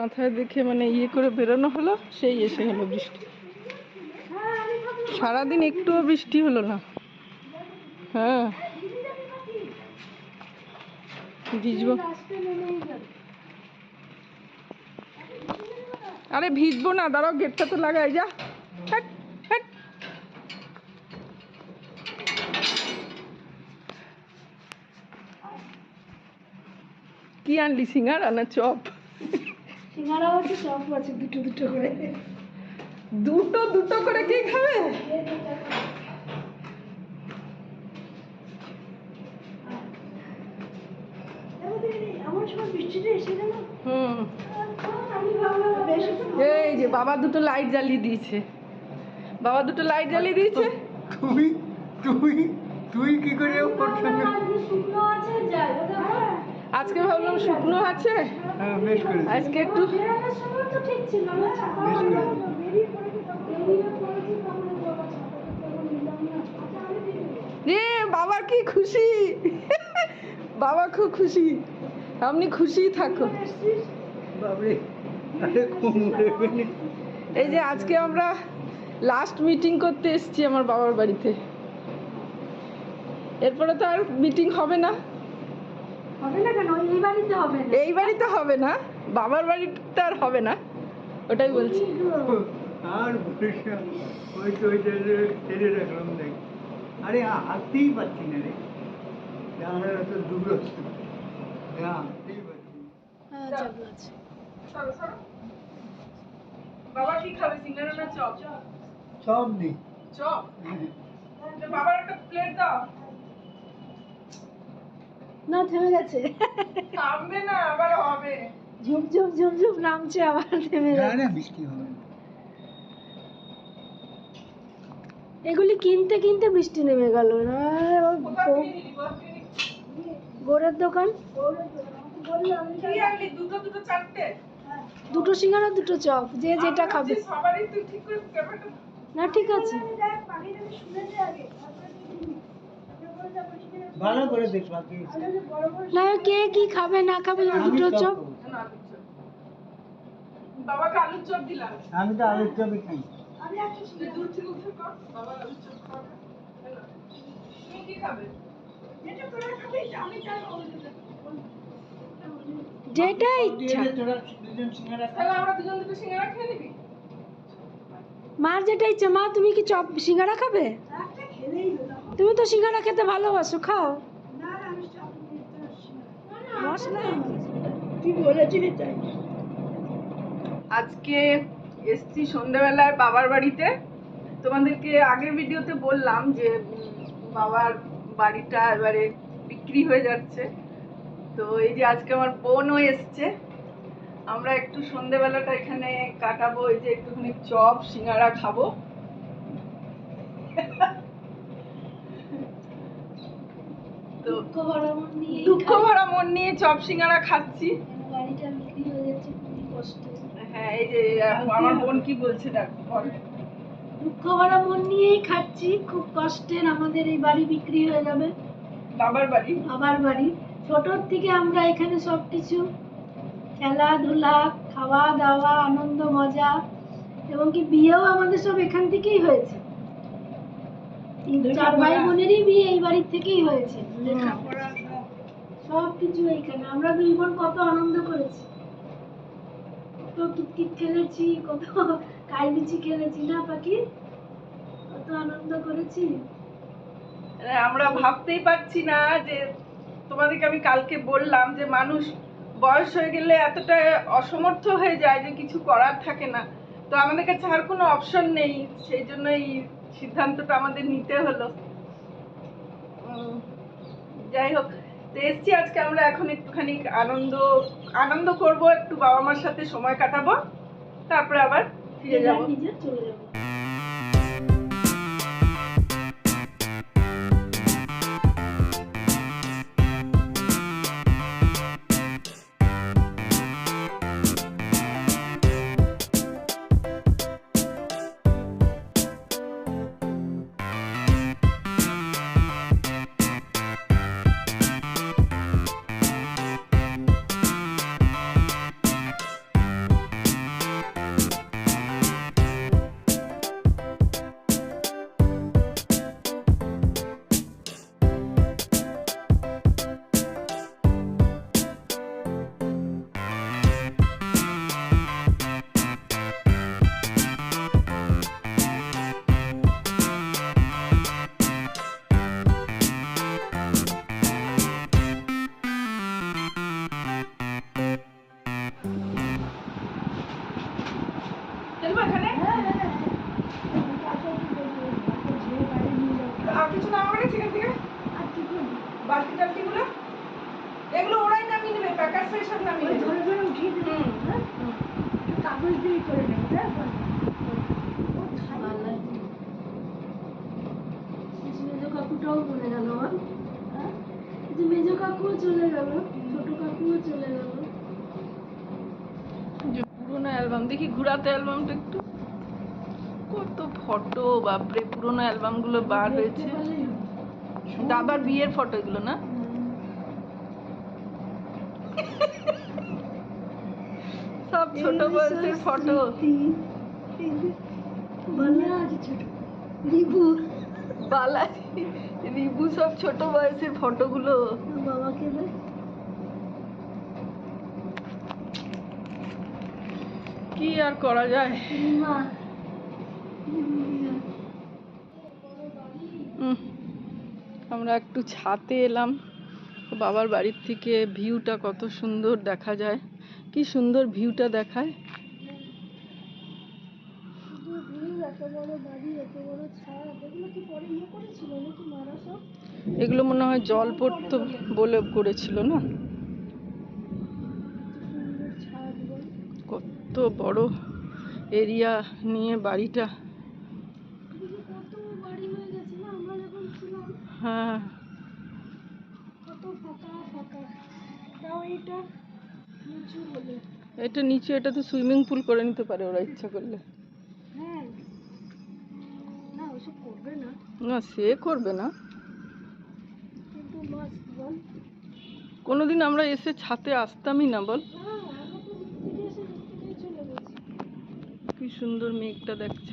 মাথায় দেখে মানে ইয়ে করে বেরোনো হলো, সেই এসে হলো বৃষ্টি। সারাদিন একটুও বৃষ্টি হলো না। হ্যাঁ। আরে ভিজবো না, দাঁড়াও, গেটটা তো লাগাই, যা। কি আনলি, সিঙ্গার না চপ? সিঙ্গারাও আছে চপ আছে দুটো দুটো করে দুটো দুটো করে কে খাবে এমন সময় বৃষ্টিটা এসে গেল হুম আমি ভাবলাম বেশ এই যে বাবা দুটো লাইট জ্বালিয়ে দিয়েছে বাবা দুটো লাইট জ্বালিয়ে দিয়েছে তুই তুই তুই কি করে ওর সঙ্গে শুকনো আছে যাই আজকে ভাবলাম শুকনো আছে। হ্যাঁ আজকে একটু তখন বাবা কি খুশি। বাবা খুব খুশি। আপনি খুশি থাকো এই যে আজকে আমরা লাস্ট মিটিং করতে এসেছি আমার বাবার বাড়িতে। এরপরে তো আর মিটিং হবে না। হবে না কেন? এই বাড়িতে হবে না। এই বাড়িতে হবে না। বাবার বাড়িতে আর হবে না। ওটাই বলছি। আর ওই তো ওই ছেড়ে রাখলাম দেখ। আরে হাঁটতেই পারছি না রে। আমরা তো হ্যাঁ হাঁটতেই পারছি। হ্যাঁ বাবা কি খাবে সিঙ্গারা না চপ? সব নেই। চপ? হ্যাঁ। বাবার একটা প্লেট দাও। না থেমে গেছে। থামবে না আবার হবে। ঝুপ ঝুপ ঝুপ ঝুপ নামছে আবার থেমে না না বৃষ্টি হবে। না এগুলি কিনতে কিনতে বৃষ্টি নেমে গেল। না? গোড়ের দোকান? দুটো দুটো চারটে? দুটো সিঙ্গারা দুটো চপ যে যেটা খাবে। না ঠিক আছে। ভালো করে দেখ বাকি না কে কি খাবে না খাবে দুটো চপ। বাবাকে আলুর চপ দিলাম। আমি তো আলুর চপই খাই। তুই দূর থেকে উঠে কর বাবা আলুর চপ খাবে তুমি কি খাবে? যেটা ইচ্ছা। তোরা দুজন সিঙ্গারা খা। তাহলে আমরা দুজন দুটো সিঙ্গারা খেয়ে নিবি। মার যেটা ইচ্ছা মা তুমি কি চপ সিঙ্গারা খাবে? তুমি তো সিঙ্গারা খেতে ভালোবাসো খাও। মশলা? তুই বলেছিলি তাই। আজকে এসছি সন্ধ্যাবেলায় বাবার বাড়িতে। তোমাদেরকে আগের ভিডিওতে বললাম যে বাবার বাড়িটা এবারে বিক্রি হয়ে যাচ্ছে। তো এই যে আজকে আমার বোনও এসছে। আমরা একটু সন্ধ্যেবেলাটা এখানে কাটাবো এই যে একটুখানি চপ সিঙ্গারা খাব তো দুঃখ ভরা মন নিয়ে দুঃখ ভরা মন নিয়ে চপ সিঙ্গারা খাচ্ছি। বাড়িটা বিক্রি হয়ে যাচ্ছে খুবই কষ্ট। এই যে আমার বোন কি বলছে দেখো দুঃখ ভরা মন নিয়েই খাচ্ছি খুব কষ্টের আমাদের এই বাড়ি বিক্রি হয়ে যাবে। বাবার বাড়ি? বাবার বাড়ি। ছোটর থেকে আমরা এখানে সব কিছু খেলাধুলা খাওয়া দাওয়া আনন্দ মজা এবং কি বিয়েও আমাদের সব এখান থেকেই হয়েছে। চার ভাই বোনেরই বিয়ে এই বাড়ির থেকেই হয়েছে। সব। কিছু এইখানে। আমরা দুই বোন কত আনন্দ করেছি। কত কিতকিত খেলেছি কত কাইলিচি খেলেছি না পাখি? কত আনন্দ করেছি। আমরা ভাবতেই পারছি না যে তোমাদেরকে আমি কালকে বললাম যে মানুষ বয়স হয়ে গেলে এতটা অসমর্থ হয়ে যায় যে কিছু করার থাকে না। তো আমাদের কাছে আর কোনো অপশন নেই। সেই জন্য এই সিদ্ধান্তটা আমাদের নিতে হলো। উম, যাই হোক তো এসছি আজকে আমরা এখন একটুখানি আনন্দ আনন্দ করব একটু বাবা মার সাথে সময় কাটাবো তারপরে আবার ফিরে যাব। চলে যাব। কাকুও চলে গেল ছোট কাকুও চলে গেল। পুরোনো অ্যালবাম দেখি ঘুরাতে অ্যালবামটা একটু। কত ফটো বাপরে পুরোনো অ্যালবামগুলো বার হয়েছে। দেখতে পেলেই হবে। দাদার বিয়ের ফটো এগুলো না সব ছোট বয়সের ফটো। বালা। ছোট বালাজি রিবু সব ছোট বয়সের ফটোগুলো। বাবাকে কি আর করা যায়? মা আমরা একটু ছাতে এলাম। বাবার বাড়ির থেকে ভিউটা কত সুন্দর দেখা যায়। কি সুন্দর ভিউটা দেখায়। এগুলো মনে হয় জল পড়তো বলে করেছিল, না? কত বড় এরিয়া নিয়ে বাড়িটা। হয়ে। এটা নিচে, এটা তো সুইমিং পুল করে নিতে পারে ওরা, ইচ্ছা করলে। করবে না। না সে করবে না। কোনোদিন আমরা এসে ছাতে আসতামই না বল। কি সুন্দর মেঘটা দেখছে।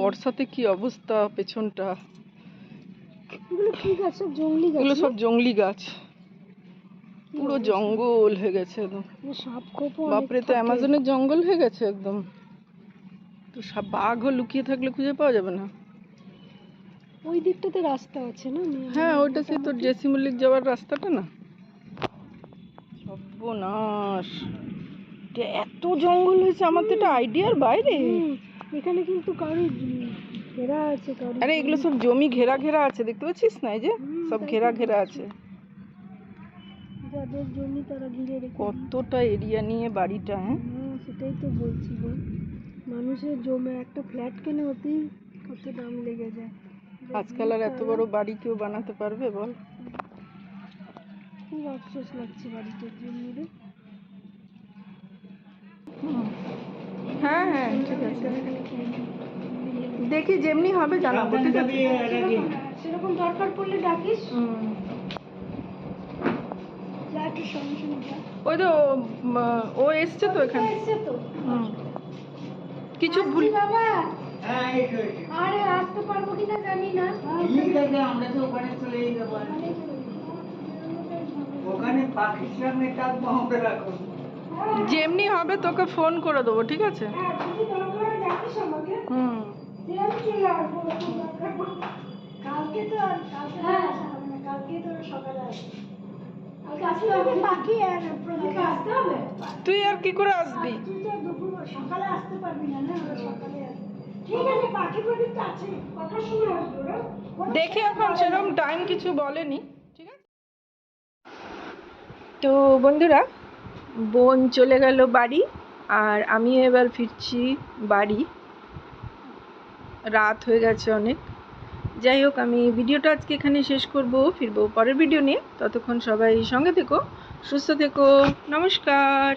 বর্ষাতে কি অবস্থা পেছনটা। এগুলো সব জঙ্গলি গাছ পুরো জঙ্গল হয়ে গেছে একদম। বাপরে তো অ্যামাজনের জঙ্গল হয়ে গেছে একদম। তো সব বাঘও লুকিয়ে থাকলে খুঁজে পাওয়া যাবে না। ওই দিকটাতে রাস্তা আছে না? হ্যাঁ ওইটা সেই তোর জেসি মল্লিক যাওয়ার রাস্তাটা না? সর্বনাশ। এত জঙ্গল হয়েছে আমার তো এটা আইডিয়ার বাইরে। এখানে কিন্তু কারও ঘেরা আছে আরে এগুলো সব জমি ঘেরা ঘেরা আছে দেখতে পাচ্ছিস না এই যে? সব ঘেরা ঘেরা আছে। যাদের জমি তারা ঘিরে কতটা এরিয়া নিয়ে বাড়িটা হ্যাঁ? হ্যাঁ সেটাই তো বলছি গো। মানুষের জমে একটা ফ্ল্যাট কেনে হতেই কত দাম লেগে যায়। আজকাল আর এত বড় বাড়ি কেউ বানাতে পারবে বল। খুব আফসোস লাগছে বাড়িটার জন্য রে হ্যাঁ হ্যাঁ ঠিক আছে। দেখি যেমনি হবে জানাব ঠিক আছে? সেরকম দরকার পড়লে ডাকিস। ওই তো ও এসছে তো এখানে? এসছে তো। হুম। কিছু ভুল। বাবা। হ্যাঁ আরে আসতে পারব কিনা জানি না। ঠিক আছে আমরা তো ওখানে চলে পারি ওখানে থাকব আমরা যেমনি হবে তোকে ফোন করে দেবো ঠিক আছে? হ্যাঁ হুম। কালকে তো কালকে সকালে আসবে। তুই আর কি করে আসবি? সকালে আসতে পারবি না সকালে দেখে এখন সেরকম টাইম কিছু বলেনি, ঠিক আছে? তো বন্ধুরা, বোন চলে গেল বাড়ি, আর আমি এবার ফিরছি বাড়ি। রাত হয়ে গেছে অনেক। যাই হোক, আমি ভিডিওটা আজকে এখানে শেষ করব, ফিরবো পরের ভিডিও নিয়ে। ততক্ষণ সবাই সঙ্গে থেকো, সুস্থ থেকো, নমস্কার।